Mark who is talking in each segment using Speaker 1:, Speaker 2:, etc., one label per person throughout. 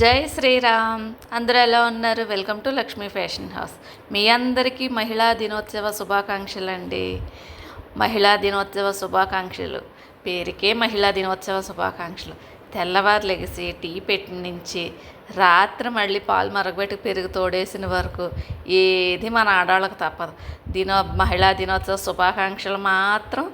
Speaker 1: జై శ్రీరామ్. అందరూ ఎలా ఉన్నారు? Welcome to Lakshmi fashion house మీ అందరికీ మహిళా దినోత్సవ శుభాకాంక్షలు అండి మహిళా దినోత్సవ శుభాకాంక్షలు. పేరుకే మహిళా దినోత్సవ శుభాకాంక్షలు. తెల్లవారు లెగిసి టీ పెట్టిన నుంచి రాత్రి మళ్ళీ పాలు మరగబెట్టి పెరుగు తోడేసిన వరకు ఏది మన ఆడవాళ్ళకి తప్పదు. దినో మహిళా దినోత్సవ శుభాకాంక్షలు మాత్రం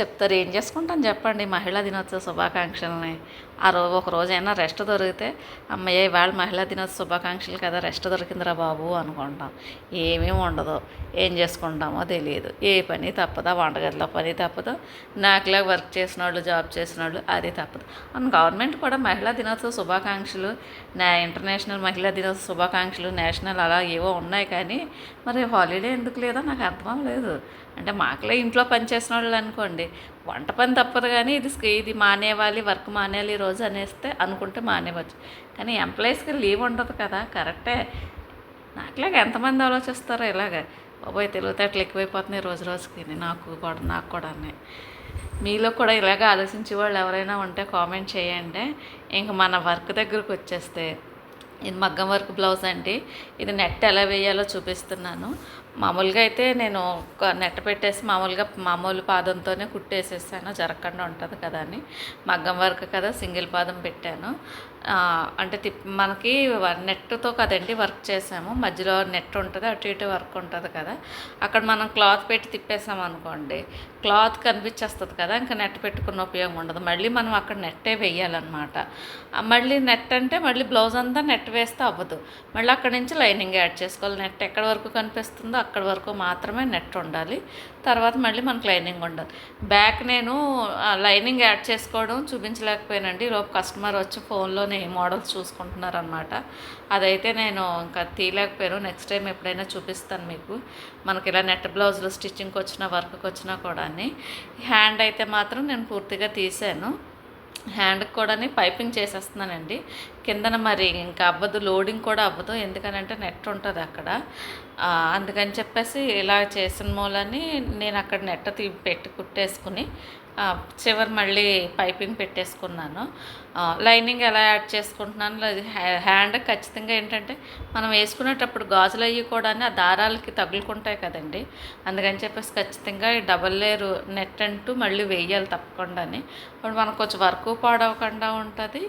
Speaker 1: చెప్తారు. ఏం చేసుకుంటాం చెప్పండి? మహిళా దినోత్సవ శుభాకాంక్షలని. ఆ రోజు ఒక రోజైనా రెస్ట్ దొరికితే అమ్మయ్య ఇవాళ మహిళా దినోత్సవ శుభాకాంక్షలు కదా రెస్ట్ దొరికిందిరా బాబు అనుకుంటాం. ఏమీ ఉండదు. ఏం చేసుకుంటామో తెలియదు. ఏ పని తప్పదా. వంటగదిలో పని తప్పదు. నాకులా వర్క్ చేసిన వాళ్ళు జాబ్ చేసిన వాళ్ళు అది తప్పదు. అండ్ గవర్నమెంట్ కూడా మహిళా దినోత్సవ శుభాకాంక్షలు నా ఇంటర్నేషనల్ మహిళా దినోత్సవ శుభాకాంక్షలు నేషనల్ అలా ఏవో ఉన్నాయి కానీ మరి హాలిడే ఎందుకు లేదో నాకు అర్థం లేదు. అంటే మాకులే ఇంట్లో పని చేసిన వాళ్ళు అనుకోండి వంట పని తప్పదు కానీ ఇది ఇది మానేవాలి వర్క్ మానేయాలి ఈ రోజు అనేస్తే అనుకుంటే మానేవచ్చు కానీ ఎంప్లాయీస్కి లీవ్ ఉండదు కదా కరెక్టే. నాకులాగా ఎంతమంది ఆలోచిస్తారో ఇలాగ. బాబోయ్ తెలివితేటలు ఎక్కువైపోతున్నాయి రోజు రోజుకి నాకు కూడా నాకు కూడా మీలో కూడా ఇలాగ ఆలోచించే వాళ్ళు ఎవరైనా ఉంటే కామెంట్ చేయండి. ఇంక మన వర్క్ దగ్గరకు వచ్చేస్తే ఇది మగ్గం వర్క్ బ్లౌజ్ అండి. ఇది నెట్ ఎలా వేయాలో చూపిస్తున్నాను. మామూలుగా అయితే నేను ఒక నెట్ పెట్టేసి మామూలుగా మామూలు పాదంతోనే కుట్టేసేసాను. జరగకుండా ఉంటుంది కదా అని. మగ్గం వర్క్ కదా సింగిల్ పాదం పెట్టాను. అంటే తిప్ మనకి వ- నెట్తో కదండి వర్క్ చేసాము. మధ్యలో నెట్ ఉంటుంది అటు ఇటు వర్క్ ఉంటుంది కదా. అక్కడ మనం క్లాత్ పెట్టి తిప్పేసాం అనుకోండి క్లాత్ కనిపించేస్తుంది కదా ఇంకా నెట్ పెట్టుకున్న ఉపయోగం ఉండదు. మళ్ళీ మనం అక్కడ నెట్టే వేయాలన్నమాట. మళ్ళీ నెట్ అంటే మళ్ళీ బ్లౌజ్ అంతా నెట్ వేస్తే అవ్వదు. మళ్ళీ అక్కడ నుంచి లైనింగ్ యాడ్ చేసుకోవాలి. నెట్ ఎక్కడ వరకు కనిపిస్తుందో అక్కడ వరకు మాత్రమే నెట్ ఉండాలి. తర్వాత మళ్ళీ మనకు లైనింగ్ ఉండాలి. బ్యాక్ నేను లైనింగ్ యాడ్ చేసుకోవడం చూపించలేకపోయానండి. లోపు కస్టమర్ వచ్చి ఫోన్లోనే మోడల్స్ చూసుకుంటున్నారనమాట అదైతే నేను ఇంకా తీయలేకపోయాను. నెక్స్ట్ టైం ఎప్పుడైనా చూపిస్తాను మీకు. మనకి ఇలా నెట్ బ్లౌజ్లో స్టిచ్చింగ్కి వచ్చిన వర్క్కి వచ్చినా కూడా హ్యాండ్ అయితే మాత్రం నేను పూర్తిగా తీసాను. హ్యాండ్కి కూడా పైపింగ్ చేసేస్తున్నానండి. కిందన మరి ఇంకా అవ్వదు లోడింగ్ కూడా అవ్వదు. ఎందుకనంటే నెట్ ఉంటుంది అక్కడ. అందుకని చెప్పేసి ఇలా చేసిన మూలని నేను అక్కడ నెట్ తీ పెట్టి కుట్టేసుకుని చివరి మళ్ళీ పైపింగ్ పెట్టేసుకున్నాను. లైనింగ్ ఎలా యాడ్ చేసుకుంటున్నాను అది హ్యాండ్ ఖచ్చితంగా ఏంటంటే మనం వేసుకునేటప్పుడు గాజులు అవి కూడా ఆ దారాలకి తగులుకుంటాయి కదండి. అందుకని చెప్పేసి ఖచ్చితంగా ఈ డబల్ లేయర్ నెట్ అంటూ మళ్ళీ వేయాలి తప్పకుండాని. ఇప్పుడు మనకు కొంచెం వర్క్ పాడవకుండా ఉంటుంది.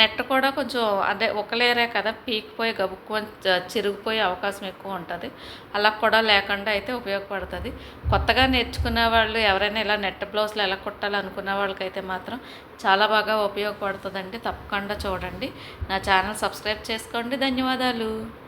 Speaker 1: నెట్ కూడా కూడా కొంచెం అదే ఒకలేరే కదా పీకిపోయి గబుక్కొని చ- చిరిగిపోయే అవకాశం ఎక్కువ ఉంటుంది. అలా కూడా లేకుండా అయితే ఉపయోగపడుతుంది. కొత్తగా నేర్చుకునే వాళ్ళు ఎవరైనా ఇలా నెట్ బ్లౌజ్లు ఎలా కుట్టాలనుకున్న వాళ్ళకైతే మాత్రం చాలా బాగా ఉపయోగపడుతుందండి. తప్పకుండా చూడండి. నా ఛానల్ సబ్స్క్రైబ్ చేసుకోండి. ధన్యవాదాలు.